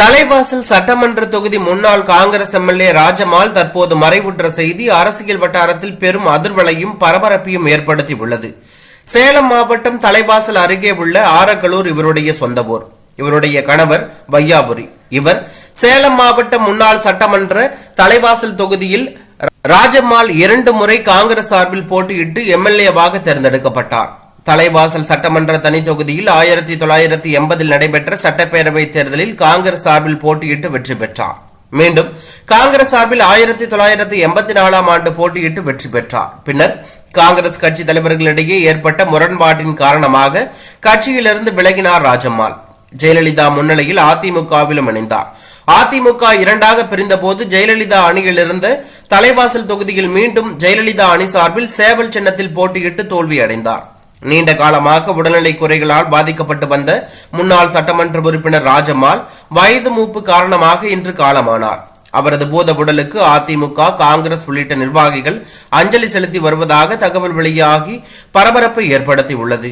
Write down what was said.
தலைவாசல் சட்டமன்ற தொகுதி முன்னாள் காங்கிரஸ் எம்எல்ஏ ராஜமால் தற்போது மறைவுற்ற செய்தி அரசியல் வட்டாரத்தில் பெரும் அதிர்வலையும் பரபரப்பையும் ஏற்படுத்தி உள்ளது சேலம் மாவட்டம் தலைவாசல் அருகே உள்ள ஆரக்கலூர் இவருடைய சொந்த ஊர். இவருடைய கணவர் வையாபுரி. இவர் சேலம் மாவட்ட முன்னாள் சட்டமன்ற தலைவாசல் தொகுதியில் ராஜம்மாள் இரண்டு முறை காங்கிரஸ் சார்பில் போட்டியிட்டு எம்எல்ஏவாக தேர்ந்தெடுக்கப்பட்டார். தலைவாசல் சட்டமன்ற தனி தொகுதியில் ஆயிரத்தி தொள்ளாயிரத்தி எண்பதில் நடைபெற்ற சட்டப்பேரவை தேர்தலில் காங்கிரஸ் சார்பில் போட்டியிட்டு வெற்றி பெற்றார். மீண்டும் காங்கிரஸ் சார்பில் ஆயிரத்தி தொள்ளாயிரத்தி எண்பத்தி நாலாம் ஆண்டு போட்டியிட்டு வெற்றி பெற்றார். பின்னர் காங்கிரஸ் கட்சி தலைவர்களிடையே ஏற்பட்ட முரண்பாட்டின் காரணமாக கட்சியிலிருந்து விலகினார் ராஜம்மாள். ஜெயலலிதா முன்னிலையில் அதிமுகவிலும் இணைந்தார். அதிமுக இரண்டாக பிரிந்தபோது ஜெயலலிதா அணியில் தலைவாசல் தொகுதியில் மீண்டும் ஜெயலலிதா அணி சார்பில் சேவல் சின்னத்தில் போட்டியிட்டு தோல்வி அடைந்தார் நீண்ட காலமாக உடல்நிலை குறைகளால் பாதிக்கப்பட்டு வந்த முன்னாள் சட்டமன்ற உறுப்பினர் ராஜம்மாள் வயது மூப்பு காரணமாக இன்று காலமானார். அவரது பூத உடலுக்கு அதிமுக காங்கிரஸ் உள்ளிட்ட நிர்வாகிகள் அஞ்சலி செலுத்தி வருவதாக தகவல் வெளியாகி பரபரப்பை ஏற்படுத்தி உள்ளது